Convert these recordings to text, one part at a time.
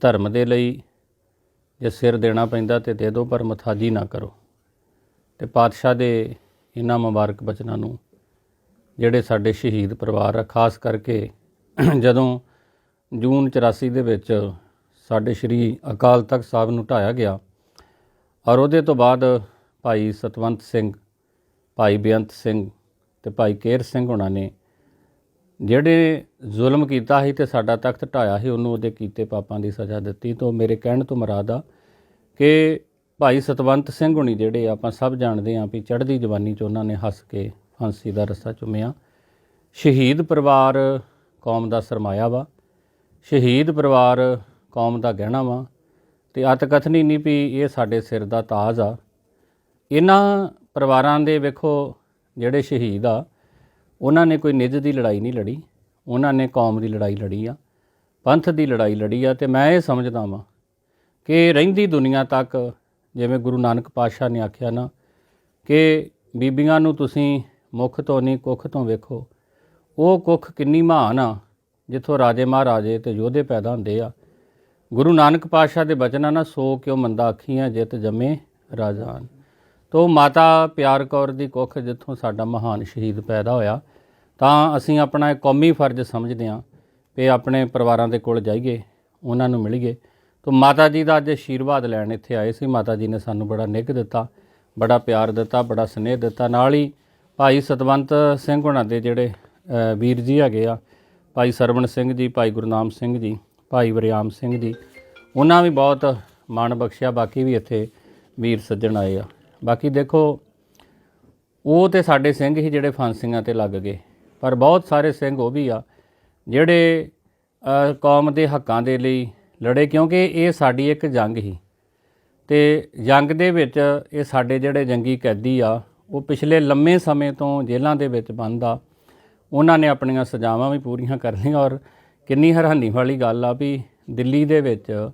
ਧਰਮ ਦੇ ਲਈ ਜੇ ਸਿਰ ਦੇਣਾ ਪੈਂਦਾ ਤੇ ਦੇ ਦਿਓ ਪਰ ਮਥਾਜੀ ਨਾ ਕਰੋ। ਤੇ ਪਾਤਸ਼ਾਹ ਦੇ ਇਹਨਾਂ ਮੁਬਾਰਕ ਬਚਨਾਂ ਨੂੰ ਜਿਹੜੇ ਸਾਡੇ ਸ਼ਹੀਦ ਪਰਿਵਾਰ ਆ, ਖਾਸ ਕਰਕੇ ਜਦੋਂ ਜੂਨ 84 ਦੇ ਵਿੱਚ ਸਾਡੇ ਸ਼੍ਰੀ ਅਕਾਲ ਤਖਤ ਸਾਹਿਬ ਨੂੰ ਢਾਇਆ ਗਿਆ ਔਰ ਉਹਦੇ ਤੋਂ ਬਾਅਦ ਭਾਈ ਸਤਵੰਤ ਸਿੰਘ, ਭਾਈ ਬੇਅੰਤ ਸਿੰਘ ਤੇ ਭਾਈ ਕੇਰ ਸਿੰਘ ਉਹਨਾਂ ਨੇ ਜਿਹੜੇ ਜ਼ੁਲਮ ਕੀਤਾ ਸੀ ਤੇ ਸਾਡਾ ਤਖਤ ਢਾਇਆ ਸੀ, ਉਹਨੂੰ ਉਹਦੇ ਕੀਤੇ ਪਾਪਾਂ ਦੀ ਸਜ਼ਾ ਦਿੱਤੀ। ਤੋਂ ਮੇਰੇ ਕਹਿਣ ਤੋਂ ਮੁਰਾਦ ਆ ਕਿ ਭਾਈ ਸਤਵੰਤ ਸਿੰਘ ਹੁਣੀ ਜਿਹੜੇ ਆਪਾਂ ਸਭ ਜਾਣਦੇ ਆਂ ਵੀ ਚੜ੍ਹਦੀ ਜਵਾਨੀ 'ਚ ਉਹਨਾਂ ਨੇ ਹੱਸ ਕੇ ਫਾਂਸੀ ਦਾ ਰਸਤਾ ਚੁੰਮਿਆ। ਸ਼ਹੀਦ ਪਰਿਵਾਰ ਕੌਮ ਦਾ ਸਰਮਾਇਆ ਵਾ। ਸ਼ਹੀਦ ਪਰਿਵਾਰ ਕੌਮ ਦਾ ਗਹਿਣਾ ਵਾ। ਤੇ ਅਤਕਥਨੀ ਨਹੀਂ ਵੀ ਇਹ ਸਾਡੇ ਸਿਰ ਦਾ ਤਾਜ ਆ। ਇਹਨਾਂ ਪਰਿਵਾਰਾਂ ਦੇ ਵੇਖੋ ਜਿਹੜੇ ਸ਼ਹੀਦ ਆ ਉਹਨਾਂ ਨੇ ਕੋਈ ਨਿੱਜ ਦੀ ਲੜਾਈ ਨਹੀਂ ਲੜੀ, ਉਹਨਾਂ ਨੇ ਕੌਮ ਦੀ ਲੜਾਈ ਲੜੀ ਆ, ਪੰਥ ਦੀ ਲੜਾਈ ਲੜੀ ਆ ਤੇ ਮੈਂ ਇਹ ਸਮਝਦਾ ਵਾਂ ਕਿ ਰਹਿੰਦੀ ਦੁਨੀਆ ਤੱਕ ਜਿਵੇਂ ਗੁਰੂ ਨਾਨਕ ਪਾਤਸ਼ਾਹ ਨੇ ਆਖਿਆ ਨਾ ਕਿ ਬੀਬੀਆਂ ਨੂੰ ਤੁਸੀਂ ਮੁੱਖ ਤੋਂ ਨਹੀਂ ਕੁੱਖ ਤੋਂ ਵੇਖੋ, ਉਹ ਕੁੱਖ ਕਿੰਨੀ ਮਹਾਨ ਆ, ਜਿੱਥੋਂ ਰਾਜੇ ਮਹਾਰਾਜੇ ਤੇ ਯੋਧੇ ਪੈਦਾ ਹੁੰਦੇ ਆ। ਗੁਰੂ ਨਾਨਕ ਪਾਤਸ਼ਾਹ ਦੇ ਬਚਨਾਂ ਨਾਲ ਸੋ ਕਿਉ ਮੰਦਾ ਅੱਖੀਆਂ ਜਿਤ ਜੰਮੇ ਰਾਜਾਨ। ਤੋ ਮਾਤਾ ਪਿਆਰ ਕੌਰ ਦੀ ਕੁੱਖ ਜਿੱਥੋਂ ਸਾਡਾ ਮਹਾਨ ਸ਼ਹੀਦ ਪੈਦਾ ਹੋਇਆ, ਤਾਂ ਅਸੀਂ ਆਪਣਾ ਇਹ ਕੌਮੀ ਫਰਜ਼ ਸਮਝਦੇ ਹਾਂ ਕਿ ਆਪਣੇ ਪਰਿਵਾਰਾਂ ਦੇ ਕੋਲ ਜਾਈਏ, ਉਹਨਾਂ ਨੂੰ ਮਿਲੀਏ। ਤੋ ਮਾਤਾ ਜੀ ਦਾ ਅੱਜ ਆਸ਼ੀਰਵਾਦ ਲੈਣ ਇੱਥੇ ਆਏ ਸੀ। ਮਾਤਾ ਜੀ ਨੇ ਸਾਨੂੰ ਬੜਾ ਨਿੱਘ ਦਿੱਤਾ, ਬੜਾ ਪਿਆਰ ਦਿੱਤਾ, ਬੜਾ ਸਨੇਹ ਦਿੱਤਾ। ਨਾਲ ਹੀ ਭਾਈ ਸਤਵੰਤ ਸਿੰਘ ਹੁਣਾਂ ਦੇ ਜਿਹੜੇ ਵੀਰ ਜੀ ਹੈਗੇ ਆ, ਭਾਈ ਸਰਵਣ ਸਿੰਘ ਜੀ, ਭਾਈ ਗੁਰਨਾਮ ਸਿੰਘ ਜੀ, ਭਾਈ ਵਰਿਆਮ ਸਿੰਘ ਜੀ, ਉਹਨਾਂ ਵੀ ਬਹੁਤ ਮਾਣ ਬਖਸ਼ਿਆ। ਬਾਕੀ ਵੀ ਇੱਥੇ ਵੀਰ ਸੱਜਣ ਆਏ ਆ। ਬਾਕੀ ਦੇਖੋ, ਉਹ ਤੇ ਸਾਡੇ ਸਿੰਘ ਹੀ ਜਿਹੜੇ ਫਾਂਸੀਆਂ ਤੇ ਲੱਗ ਗਏ, ਪਰ ਬਹੁਤ ਸਾਰੇ ਸਿੰਘ ਉਹ ਵੀ ਆ, ਜਿਹੜੇ ਕੌਮ ਦੇ ਹੱਕਾਂ ਦੇ ਲਈ ਲੜੇ, ਕਿਉਂਕਿ ਇਹ ਸਾਡੀ ਇੱਕ ਜੰਗ ਹੀ ਤੇ ਜੰਗ ਦੇ ਵਿੱਚ ਇਹ ਸਾਡੇ ਜਿਹੜੇ ਜੰਗੀ ਕੈਦੀ ਆ, ਉਹ ਪਿਛਲੇ ਲੰਮੇ ਸਮੇਂ ਤੋਂ ਜੇਲ੍ਹਾਂ ਦੇ ਵਿੱਚ ਬੰਦ ਆ। ਉਹਨਾਂ ਨੇ ਆਪਣੀਆਂ ਸਜ਼ਾਵਾਂ ਵੀ ਪੂਰੀਆਂ ਕਰ ਲਈਆਂ, ਔਰ ਕਿੰਨੀ ਹੈਰਾਨੀ ਵਾਲੀ ਗੱਲ ਆ ਵੀ ਦਿੱਲੀ ਦੇ ਵਿੱਚ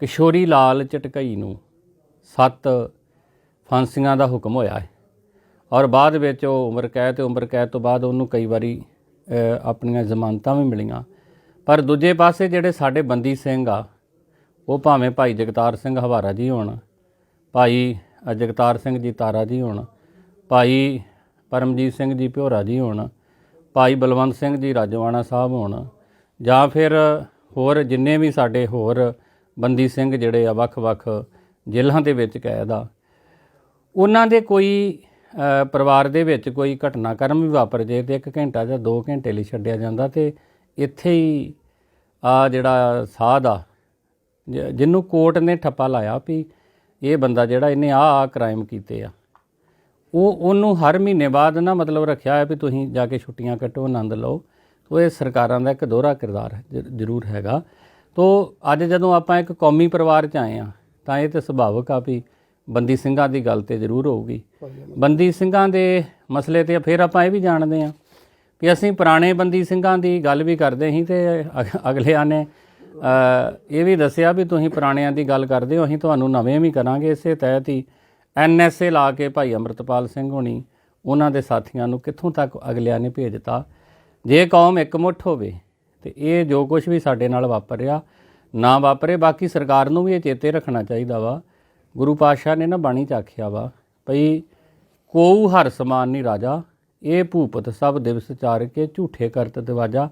ਕਿਸ਼ੋਰੀ ਲਾਲ ਚਟਕਈ ਨੂੰ ਸੱਤ ਫਾਂਸੀਆਂ ਦਾ ਹੁਕਮ ਹੋਇਆ ਹੈ। ਔਰ ਬਾਅਦ ਵਿੱਚ ਉਹ ਉਮਰ ਕੈਦ ਤੇ ਉਮਰ ਕੈਦ ਤੋਂ ਬਾਅਦ ਉਹਨੂੰ ਕਈ ਵਾਰੀ ਆਪਣੀਆਂ ਜ਼ਮਾਨਤਾਂ ਵੀ ਮਿਲੀਆਂ। ਪਰ ਦੂਜੇ ਪਾਸੇ ਜਿਹੜੇ ਸਾਡੇ ਬੰਦੀ ਸਿੰਘ ਆ, ਉਹ ਭਾਵੇਂ ਭਾਈ ਜਗਤਾਰ ਸਿੰਘ ਹਵਾਰਾ ਜੀ ਹੋਣ, ਭਾਈ ਜਗਤਾਰ ਸਿੰਘ ਜੀ ਤਾਰਾ ਜੀ ਹੋਣ, ਭਾਈ ਪਰਮਜੀਤ ਸਿੰਘ ਜੀ ਭਿਓਰਾ ਜੀ ਹੋਣ, ਭਾਈ ਬਲਵੰਤ ਸਿੰਘ ਜੀ ਰਾਜਵਾਣਾ ਸਾਹਿਬ ਹੋਣ, ਜਾਂ ਫਿਰ ਹੋਰ ਜਿੰਨੇ ਵੀ ਸਾਡੇ ਹੋਰ ਬੰਦੀ ਸਿੰਘ ਜਿਹੜੇ ਆ ਵੱਖ-ਵੱਖ ਜੇਲ੍ਹਾਂ ਦੇ ਵਿੱਚ ਕੈਦ ਆ ਉਹਨਾਂ ਦੇ ਕੋਈ ਪਰਿਵਾਰ ਦੇ ਵਿੱਚ ਕੋਈ ਘਟਨਾਕ੍ਰਮ ਵੀ ਵਾਪਰ ਜੇ ਤੇ 1 ਘੰਟਾ ਜਾਂ 2 ਘੰਟੇ ਲਈ ਛੱਡਿਆ ਜਾਂਦਾ ਤੇ ਇੱਥੇ ਹੀ ਆ ਜਿਹੜਾ ਸਾਧ ਆ, ਜ- ਜਿਹਨੂੰ ਕੋਰਟ ਨੇ ਠੱਪਾ ਲਾਇਆ ਵੀ ਇਹ ਬੰਦਾ ਜਿਹੜਾ ਇਹਨੇ ਆ ਆ ਕ੍ਰਾਈਮ ਕੀਤੇ ਆ। ਉਹ, ਉਹਨੂੰ ਹਰ ਮਹੀਨੇ ਬਾਅਦ ਨਾ ਮਤਲਬ ਰੱਖਿਆ ਹੈ ਵੀ ਤੁਸੀਂ ਜਾ ਕੇ ਛੁੱਟੀਆਂ ਕੱਟੋ ਆਨੰਦ ਲਓ। ਤੋ ਇਹ ਸਰਕਾਰਾਂ ਦਾ ਇੱਕ ਦੋਹਰਾ ਕਿਰਦਾਰ ਜ- ਜ਼ਰੂਰ ਹੈਗਾ। ਤੋ ਅੱਜ ਜਦੋਂ ਆਪਾਂ ਇੱਕ ਕੌਮੀ ਪਰਿਵਾਰ 'ਚ ਆਏ ਆ, ਤਾਂ ਇਹ ਤੇ ਸੁਭਾਵਿਕ ਆ ਵੀ ਬੰਦੀ ਸਿੰਘਾਂ ਦੀ ਗੱਲ ਤੇ ਜ਼ਰੂਰ ਹੋਊਗੀ। ਬੰਦੀ ਸਿੰਘਾਂ ਦੇ ਮਸਲੇ ਤੇ ਫਿਰ ਆਪਾਂ ਇਹ ਵੀ ਜਾਣਦੇ ਆ ਕਿ ਅਸੀਂ ਪੁਰਾਣੇ ਬੰਦੀ ਸਿੰਘਾਂ ਦੀ ਗੱਲ ਵੀ ਕਰਦੇ ਸੀ ਤੇ ਅਗ- ਅਗਲਿਆਂ ਨੇ ਇਹ ਵੀ ਦੱਸਿਆ ਵੀ ਤੁਸੀਂ ਪੁਰਾਣਿਆਂ ਦੀ ਗੱਲ ਕਰਦੇ ਹੋ ਅਸੀਂ ਤੁਹਾਨੂੰ ਨਵੇਂ ਵੀ ਕਰਾਂਗੇ। ਇਸੇ ਤਹਿਤ ਹੀ ਐਨਐਸਏ ਲਾ ਕੇ ਭਾਈ ਅਮਰਤਪਾਲ ਸਿੰਘ ਹੋਣੀ ਉਹਨਾਂ ਦੇ ਸਾਥੀਆਂ ਨੂੰ ਕਿੱਥੋਂ ਤੱਕ ਅਗਲਿਆਂ ਨੇ ਭੇਜਤਾ? ਜੇ ਕੌਮ ਇਕਮੁੱਠ ਹੋਵੇ ਤੇ ਇਹ ਜੋ ਕੁਝ ਵੀ ਸਾਡੇ ਨਾਲ ਵਾਪਰ ਰਿਹਾ ਨਾ ਵਾਪਰੇ ਬਾਕੀ ਸਰਕਾਰ ਨੂੰ ਵੀ ਇਹ ਚੇਤੇ ਰੱਖਣਾ ਚਾਹੀਦਾ ਵਾ। ਗੁਰੂ ਪਾਤਸ਼ਾਹ ਨੇ ਨਾ ਬਾਣੀ ਚ ਆਖਿਆ ਵਾ, ਭਈ ਕੋਉ ਹਰ ਸਮਾਨ ਨਹੀਂ ਰਾਜਾ, ਇਹ ਭੂਪਤ ਸਭ ਦਿਵਸ ਚਾਰ ਕੇ ਝੂਠੇ ਕਰਤ ਦਿਵਾਜਾ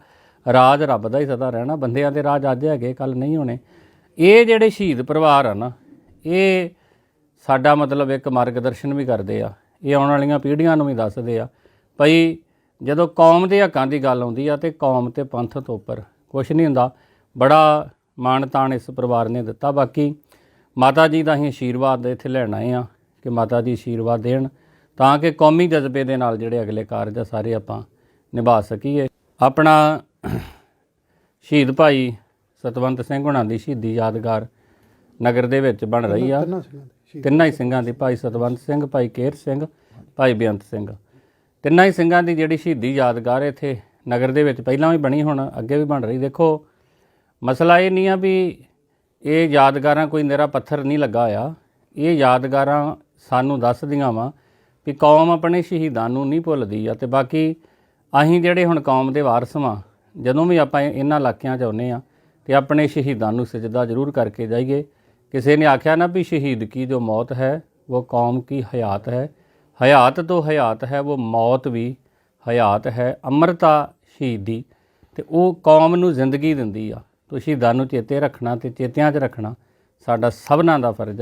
ਰਾਜ ਰੱਬ ਦਾ ਹੀ ਸਦਾ ਰਹਿਣਾ, ਬੰਦਿਆਂ ਦੇ ਰਾਜ ਅੱਜ ਹੈਗੇ ਕੱਲ ਨਹੀਂ ਹੋਣੇ। ਇਹ ਜਿਹੜੇ ਸ਼ਹੀਦ ਪਰਿਵਾਰ ਆ ਨਾ, ਇਹ ਸਾਡਾ ਮਤਲਬ ਇੱਕ ਮਾਰਗਦਰਸ਼ਨ ਵੀ ਕਰਦੇ ਆ, ਇਹ ਆਉਣ ਵਾਲੀਆਂ ਪੀੜ੍ਹੀਆਂ ਨੂੰ ਵੀ ਦੱਸਦੇ ਆ। ਭਈ ਜਦੋਂ ਕੌਮ ਦੇ ਹੱਕਾਂ ਦੀ ਗੱਲ ਆਉਂਦੀ ਆ ਤੇ ਕੌਮ ਤੇ ਪੰਥ ਤੋਂ ਉੱਪਰ ਕੁਝ ਨਹੀਂ ਹੁੰਦਾ, ਬੜਾ ਮਾਣ ਤਾਣ ਇਸ ਪਰਿਵਾਰ ਨੇ ਦਿੱਤਾ। ਬਾਕੀ ਮਾਤਾ ਜੀ ਦਾ ਅਸੀਂ ਆਸ਼ੀਰਵਾਦ ਇੱਥੇ ਲੈਣ ਆਏ ਆ ਕਿ ਮਾਤਾ ਜੀ ਆਸ਼ੀਰਵਾਦ ਦੇਣ ਤਾਂ ਕਿ ਕੌਮੀ ਜਜ਼ਬੇ ਦੇ ਨਾਲ ਜਿਹੜੇ ਅਗਲੇ ਕਾਰਜ ਆ ਸਾਰੇ ਆਪਾਂ ਨਿਭਾ ਸਕੀਏ। ਆਪਣਾ ਸ਼ਹੀਦ ਭਾਈ ਸਤਵੰਤ ਸਿੰਘ ਹੁਣਾਂ ਦੀ ਸ਼ਹੀਦੀ ਯਾਦਗਾਰ ਨਗਰ ਦੇ ਵਿੱਚ ਬਣ ਰਹੀ ਆ। ਤਿੰਨਾਂ ਹੀ ਸਿੰਘਾਂ ਦੀ ਭਾਈ ਸਤਵੰਤ ਸਿੰਘ ਭਾਈ ਕੇਰ ਸਿੰਘ ਭਾਈ ਬੇਅੰਤ ਸਿੰਘ। ਤਿੰਨਾਂ ਹੀ ਸਿੰਘਾਂ ਦੀ ਜਿਹੜੀ ਸ਼ਹੀਦੀ ਯਾਦਗਾਰ ਇੱਥੇ ਨਗਰ ਦੇ ਵਿੱਚ ਪਹਿਲਾਂ ਵੀ ਬਣੀ ਹੁਣ ਅੱਗੇ ਵੀ ਬਣ ਰਹੀ। ਦੇਖੋ ਮਸਲਾ ਇਹ ਨਹੀਂ ਆ ਵੀ ਇਹ ਯਾਦਗਾਰਾਂ ਕੋਈ ਨਿਰਾ ਪੱਥਰ ਨਹੀਂ ਲੱਗਾ ਆ ਇਹ ਯਾਦਗਾਰਾਂ ਸਾਨੂੰ ਦੱਸਦੀਆਂ ਵਾ ਵੀ ਕੌਮ ਆਪਣੇ ਸ਼ਹੀਦਾਂ ਨੂੰ ਨਹੀਂ ਭੁੱਲਦੀ ਆ ਤੇ ਬਾਕੀ ਅਸੀਂ ਜਿਹੜੇ ਹੁਣ ਕੌਮ ਦੇ ਵਾਰਸ ਵਾਂ, ਜਦੋਂ ਵੀ ਆਪਾਂ ਇਹਨਾਂ ਇਲਾਕਿਆਂ 'ਚ ਆਉਂਦੇ ਆ ਕਿ ਆਪਣੇ ਸ਼ਹੀਦਾਂ ਨੂੰ ਸਜਦਾ ਜ਼ਰੂਰ ਕਰਕੇ ਜਾਈਏ। ਕਿਸੇ ਨੇ ਆਖਿਆ ਨਾ ਵੀ ਸ਼ਹੀਦ ਕੀ ਜੋ ਮੌਤ ਹੈ, ਉਹ ਕੌਮ ਕੀ ਹਯਾਤ ਹੈ। ਹਯਾਤ ਤੋਂ ਹਯਾਤ ਹੈ, ਉਹ ਮੌਤ ਵੀ ਹਯਾਤ ਹੈ। ਅਮਰਤਾ ਸ਼ਹੀਦੀ ਤੇ ਉਹ ਕੌਮ ਨੂੰ ਜ਼ਿੰਦਗੀ ਦਿੰਦੀ ਆ। ਤੋਂ ਸ਼ਹੀਦਾਂ ਨੂੰ ਚੇਤੇ ਰੱਖਣਾ ਤੇ ਚੇਤਿਆਂ 'ਚ ਰੱਖਣਾ ਸਾਡਾ ਸਭਨਾਂ ਦਾ ਫਰਜ਼